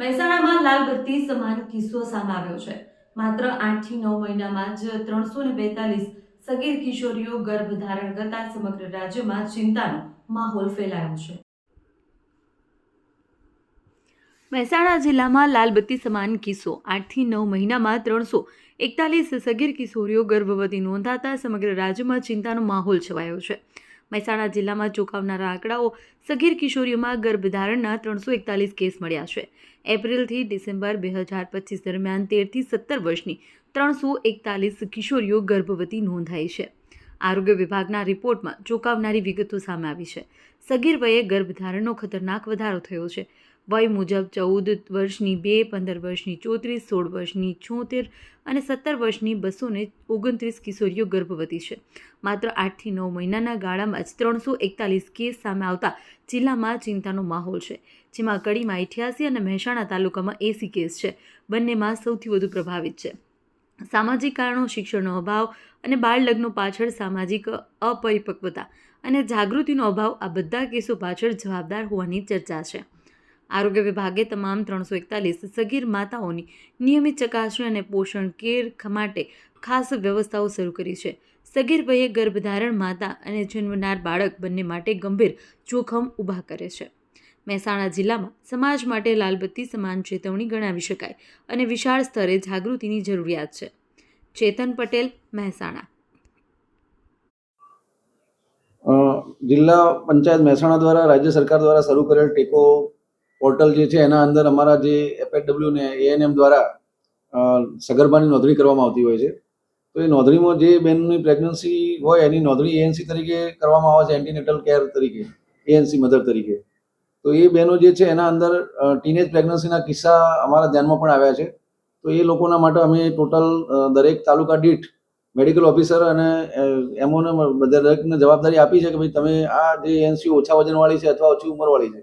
મહેસાણામાં લાલ બત્તી સમાન કિસ્સો સામે આવ્યો છે. માત્ર આઠથી નવ મહિનામાં જ ત્રણસો ને બેતાલીસ સગીર કિશોરીઓ ગર્ભ ધારણ કરતા સમગ્ર રાજ્યમાં ચિંતાનો માહોલ ફેલાયો છે. મહેસાણા જિલ્લામાં લાલબત્તી સમાન કિસ્સો આઠથી નવ મહિનામાં ત્રણસો એકતાલીસ સગીર કિશોરીઓ ગર્ભવતી નોંધાતા સમગ્ર રાજ્યમાં ચિંતાનો માહોલ છવાયો છે. મહેસાણા જિલ્લામાં ચોંકાવનારા આંકડાઓ સગીર કિશોરીઓમાં ગર્ભધારણના ત્રણસો એકતાલીસ કેસ મળ્યા છે. એપ્રિલથી ડિસેમ્બર બે હજાર પચીસ દરમિયાન તેરથી સત્તર વર્ષની ત્રણસો એકતાલીસ કિશોરીઓ ગર્ભવતી નોંધાઈ છે. આરોગ્ય વિભાગના રિપોર્ટમાં ચોંકાવનારી વિગતો સામે આવી છે. સગીર વયે ગર્ભધારણનો ખતરનાક વધારો થયો છે. વય મુજબ ચૌદ વર્ષની બે, પંદર વર્ષની ચોત્રીસ, સોળ વર્ષની છોતેર અને સત્તર વર્ષની બસો ને ઓગણત્રીસ કિશોરીઓ ગર્ભવતી છે. માત્ર આઠથી નવ મહિનાના ગાળામાં જ ત્રણસો એકતાલીસ કેસ સામે આવતા જિલ્લામાં ચિંતાનો માહોલ છે, જેમાં કડીમાં અઠ્યાસી અને મહેસાણા તાલુકામાં એસી કેસ છે. બંનેમાં સૌથી વધુ પ્રભાવિત છે. સામાજિક કારણો, શિક્ષણનો અભાવ અને બાળ લગ્નો પાછળ સામાજિક અપરિપક્વતા અને જાગૃતિનો અભાવ આ બધા કેસો પાછળ જવાબદાર હોવાની ચર્ચા છે. આરોગ્ય વિભાગે તમામ ત્રણસો એકતાલીસ સગીર માતાઓની નિયમિત ચકાસણી અને પોષણ કેર માટે ખાસ વ્યવસ્થાઓ શરૂ કરી છે. સગીર વયે ગર્ભધારણ માતા અને જન્મનાર બાળક બંને માટે ગંભીર જોખમ ઊભા કરે છે. મહેસાણા જિલ્લામાં સમાજ માટે લાલબત્તી સમાન ચેતવણી ગણાવી શકાય અને વિશાળ સ્તરે જાગૃતિની જરૂરિયાત છે. ચેતન પટેલ, મહેસાણા. જિલ્લા પંચાયત મહેસાણા દ્વારા રાજ્ય સરકાર દ્વારા શરૂ કરેલ ટેકો પોર્ટલ જે છે, એના અંદર અમારા જે એફએડબ્લ્યુ ને એએનએમ દ્વારા સગર્ભાની નોંધણી કરવામાં આવતી હોય છે. તો એ નોંધણીમાં જે બેનની પ્રેગ્નન્સી હોય, એની નોંધણી એએનસી તરીકે કરવામાં આવે છે, એન્ટીનેટલ કેર તરીકે એએનસી મધર તરીકે. તો એ બહેનો જે છે, એના અંદર ટીનેજ પ્રેગ્નન્સીના કિસ્સા અમારા ધ્યાનમાં પણ આવ્યા છે. તો એ લોકોના માટે અમે ટોટલ દરેક તાલુકા દીઠ મેડિકલ ઓફિસર અને એમઓને દરેકને જવાબદારી આપી છે કે ભાઈ તમે આ જે એનસી ઓછા વજનવાળી છે અથવા ઓછી ઉંમરવાળી છે.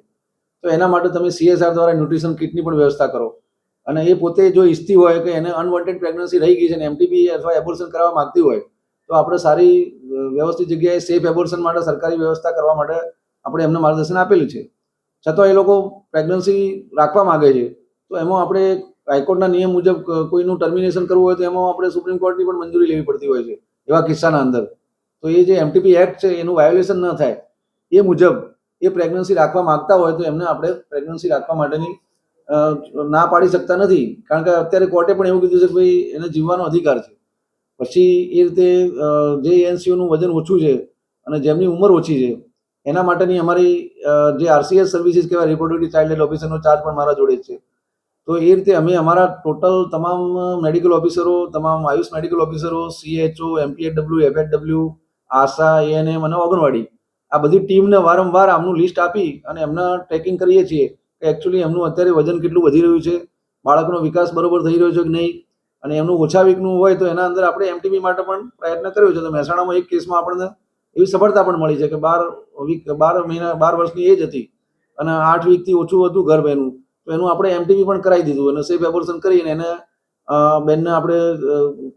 તો એના માટે તમે સીએસઆર દ્વારા ન્યુટ્રિશન કિટની પણ વ્યવસ્થા કરો. અને એ પોતે જો ઈચ્છતી હોય કે એને અનવોન્ટેડ પ્રેગ્નન્સી રહી ગઈ છે અને એમટીબી અથવા એબોર્શન કરવા માંગતી હોય, તો આપણે સારી વ્યવસ્થિત જગ્યાએ સેફ એબોર્શન માટે સરકારી વ્યવસ્થા કરવા માટે આપણે એમને માર્ગદર્શન આપેલું છે. છતાં એ લોકો પ્રેગ્નન્સી રાખવા માંગે છે. તો એમાં આપણે હાઈકોર્ટના નિયમ મુજબ કોઈનું ટર્મિનેશન કરવું હોય તો એમાં આપણે સુપ્રીમ કોર્ટની પણ મંજૂરી લેવી પડતી હોય છે, એવા કિસ્સાના અંદર. તો એ જે એમટીપી એક્ટ છે, એનું વાયોલેશન ન થાય, એ મુજબ એ પ્રેગ્નન્સી રાખવા માંગતા હોય તો એમને આપણે પ્રેગ્નન્સી રાખવા માટેની ના પાડી શકતા નથી. કારણ કે અત્યારે કોર્ટે પણ એવું કીધું છે કે ભાઈ એને જીવવાનો અધિકાર છે. પછી એ રીતે જે એનસીઓનું વજન ઓછું છે અને જેમની ઉંમર ઓછી છે, એના માટેની અમારી જે આરસીએસ સર્વિસીસ કહેવાય રિપ્રોડક્ટિવ ચાઇલ્ડ હેલ્થ ઓફિસરનો ચાર્જ પણ મારા જોડે છે. તો એ રીતે અમે અમારા ટોટલ તમામ મેડિકલ ઓફિસરો તમામ Ayush medical ઓફિસરો CHO MPHW FHW ASHA ANM અને ઓગણવાડી આ બધી ટીમને વારંવાર આમનું લિસ્ટ આપી અને એમના ટ્રેકિંગ કરીએ છીએ કે એકચ્યુઅલી એમનું અત્યારે વજન કેટલું વધી રહ્યું છે, બાળકનો વિકાસ બરોબર થઈ રહ્યો છે કે નહીં? અને એમનું ઓછા વીકનું હોય તો એના અંદર આપણે એમટીબી માટે પણ પ્રયત્ન કર્યો છે. તો મહેસાણામાં એક કેસમાં આપણને એવી સફળતા પણ મળી છે કે બાર વીક બાર મહિના, બાર વર્ષની એજ હતી અને આઠ વીકથી ઓછું હતું ગર્ભ એનું તો એનું આપણે એમટીબી પણ કરાવી દીધું અને સેફ એબોર્શન કરીને એને બેનને આપણે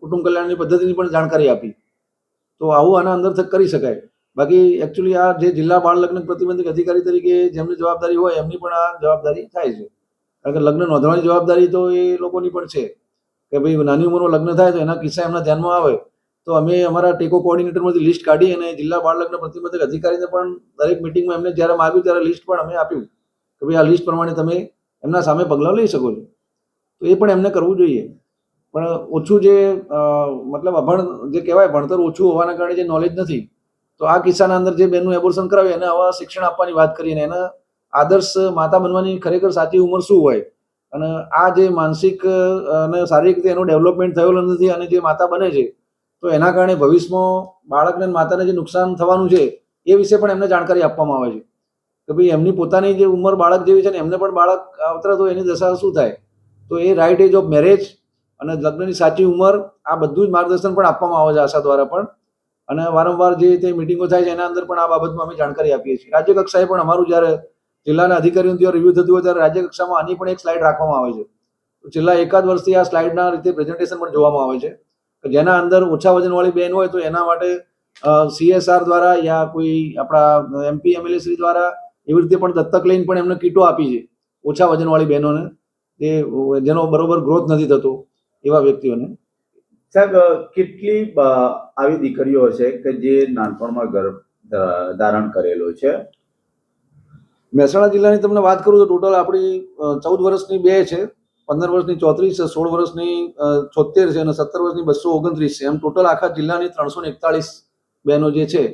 કુટુંબ કલ્યાણની પદ્ધતિની પણ જાણકારી આપી. તો આવું આના અંદર કરી શકાય. બાકી એકચ્યુઅલી આ જે જિલ્લા બાળ લગ્ન પ્રતિબંધક અધિકારી તરીકે જેમની જવાબદારી હોય, એમની પણ આ જવાબદારી થાય છે. કારણ કે લગ્ન નોંધવાની જવાબદારી તો એ લોકોની પણ છે કે ભાઈ નાની ઉંમરમાં લગ્ન થાય તો એના કિસ્સા એમના ધ્યાનમાં આવે, તો અમે અમારા ટેકો કોઓર્ડિનેટરમાંથી લિસ્ટ કાઢી અને જિલ્લા બાળ લગ્ન પ્રતિબંધક અધિકારીને પણ દરેક મિટિંગમાં એમને જ્યારે માગ્યું ત્યારે લિસ્ટ પણ અમે આપ્યું કે ભાઈ આ લિસ્ટ પ્રમાણે તમે એમના સામે પગલાં લઈ શકો છો. તો એ પણ એમને કરવું જોઈએ. પણ ઓછું જે મતલબ અભણ, જે કહેવાય ભણતર ઓછું હોવાના કારણે જે નોલેજ નથી તો આ કિસ્સાના અંદર જે બેનનું એબોર્શન કરાવે એને આવા શિક્ષણ આપવાની વાત કરીને એના આદર્શ માતા બનવાની ખરેખર સાચી ઉંમર શું હોય? અને આ જે માનસિક અને શારીરિક રીતે એનું ડેવલપમેન્ટ થયેલું નથી અને જે માતા બને છે, તો એના કારણે ભવિષ્યમાં બાળકને માતાને જે નુકસાન થવાનું છે, એ વિશે પણ એમને જાણકારી આપવામાં આવે છે. કે ભાઈ એમની પોતાની જે ઉંમર બાળક જેવી છે ને, એમને પણ બાળક આવતા તો એની દશા શું થાય? તો એ રાઇટ એજ ઓફ મેરેજ અને લગ્નની સાચી ઉંમર આ બધું જ માર્ગદર્શન પણ આપવામાં આવે છે આશા દ્વારા પણ. અને વારંવાર જે તે મિટિંગો થાય છે, એના અંદર પણ આ બાબતમાં અમે જાણકારી આપીએ છીએ. રાજ્ય કક્ષાએ પણ અમારું જ્યારે જિલ્લાના અધિકારીઓ ત્યાં રિવ્યુ થતું હોય, ત્યારે રાજ્ય કક્ષામાં આની પણ એક સ્લાઇડ રાખવામાં આવે છે. છેલ્લા એકાદ વર્ષથી આ સ્લાઇડના રીતે પ્રેઝન્ટેશન પણ જોવામાં આવે છે. જેના અંદર ઓછા વજનવાળી બેન હોય, તો એના માટે સીએસઆર દ્વારા યા કોઈ આપણા એમપી એમએલએ શ્રી દ્વારા એવી રીતે પણ દત્તક લઈને પણ એમને કીટો આપી છે, ઓછા વજનવાળી બહેનોને. એ જેનો બરોબર ગ્રોથ નથી થતો એવા વ્યક્તિઓને. સાહેબ કેટલી આવી દીકરીઓ છે કે જે નાનપણમાં ગર્ભ ધારણ કરેલો છે? મહેસાણા જિલ્લાની તમને વાત કરું તો ટોટલ આપણી ચૌદ વર્ષની બે છે, પંદર વર્ષની ચોત્રીસ છે, સોળ વર્ષની છોતેર છે અને સત્તર વર્ષની બસો ઓગણત્રીસ છે. એમ ટોટલ આખા જિલ્લાની ત્રણસો એકતાળીસ બહેનો જે છે,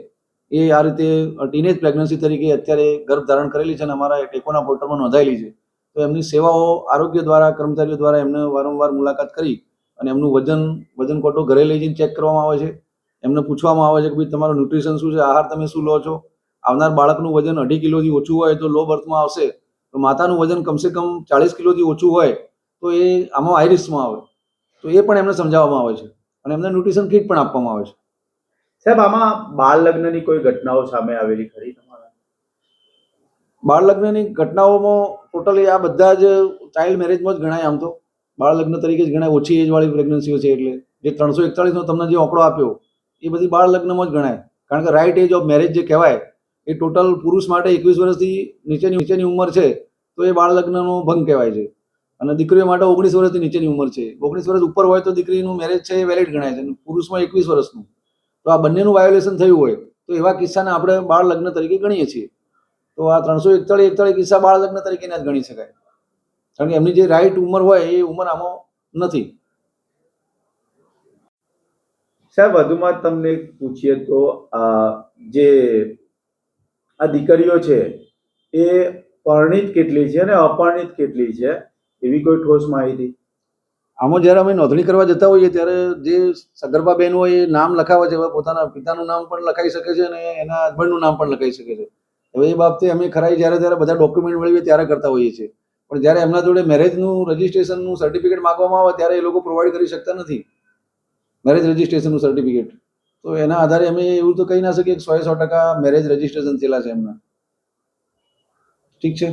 એ આ રીતે ટીનેજ પ્રેગ્નન્સી તરીકે અત્યારે ગર્ભ ધારણ કરેલી છે અને અમારા ટેકોના પોર્ટલમાં નોંધાયેલી છે. તો એમની સેવાઓ આરોગ્ય દ્વારા, કર્મચારીઓ દ્વારા એમને વારંવાર મુલાકાત કરી અને એમનું વજન વજન કોટો ઘરે લઈ જઈને ચેક કરવામાં આવે છે. એમને પૂછવામાં આવે છે કે ભાઈ તમારું ન્યુટ્રિશન શું છે? આહાર તમે શું લો છો? આવનાર બાળકનું વજન અઢી કિલોથી ઓછું હોય તો લો બર્થમાં આવશે. તો માતાનું વજન કમસે કમ ચાળીસ કિલોથી ઓછું હોય તો એ આમાં હાઈ રિસ્કમાં આવે. તો એ પણ એમને સમજાવવામાં આવે છે. અને એમને ન્યુટ્રિશન કીટ પણ આપવામાં આવે છે. સાહેબ આમાં બાળ લગ્નની કોઈ ઘટનાઓ સામે આવેલી ખરી તમારા? બાળ લગ્નની ઘટનાઓમાં ટોટલી આ બધા જ ચાઇલ્ડ મેરેજમાં જ ગણાય આમ તો. બાળ લગ્ન તરીકે જ ગણાય, ઓછી એજવાળી પ્રેગ્નન્સીઓ છે એટલે. જે ત્રણસો એકતાળીસનો તમને જે આંકડો આપ્યો, એ બધી બાળ લગ્નમાં જ ગણાય. કારણ કે રાઇટ એજ ઓફ મેરેજ જે કહેવાય, એ ટોટલ પુરુષ માટે એકવીસ વર્ષથી નીચેની નીચેની ઉંમર છે, તો એ બાળ લગ્નનો ભંગ કહેવાય છે. અને દીકરીઓ માટે ઓગણીસ વર્ષથી નીચેની ઉંમર છે. ઓગણીસ વર્ષ ઉપર હોય તો દીકરીનું મેરેજ છે એ વેલિડ ગણાય છે પુરુષમાં એકવીસ વર્ષનું. તો આ બંનેનું વાયોલેશન થયું હોય, તો એવા કિસ્સાને આપણે બાળ લગ્ન તરીકે ગણીએ છીએ. તો આ ત્રણસો એકતાળીસ એકતાળીસ કિસ્સા બાળ લગ્ન તરીકે જ ગણી શકાય. કારણ કે એમની જે રાઈટ ઉંમર હોય એ ઉંમર આમાં નથી. સાહેબ વધુમાં તમને પૂછીએ તો આ જે આ દીકરીઓ છે એ પરણિત કેટલી છે અને અપરણિત કેટલી છે? એવી કોઈ ઠોસ માહિતી? આમાં જ્યારે અમે નોંધણી કરવા જતા હોઈએ ત્યારે જે સગર્ભા બહેન હોય એ નામ લખાવે છે પોતાના પિતાનું નામ પણ લખાઈ શકે છે અને એના હસબન્ડનું નામ પણ લખાઈ શકે છે. હવે એ બાબતે અમે ખરાઈ જ્યારે ત્યારે બધા ડોક્યુમેન્ટ મેળવીએ ત્યારે કરતા હોઈએ છીએ. પણ જ્યારે એમના જોડે મેરેજનું રજિસ્ટ્રેશનનું સર્ટિફિકેટ માગવામાં આવે ત્યારે એ લોકો પ્રોવાઈડ કરી શકતા નથી. મેરેજ રજિસ્ટ્રેશનનું સર્ટિફિકેટ તો એના આધારે અમે એવું તો કહી ના શકીએ કે સો સો ટકા મેરેજ રજિસ્ટ્રેશન થયેલા છે એમના. ઠીક છે?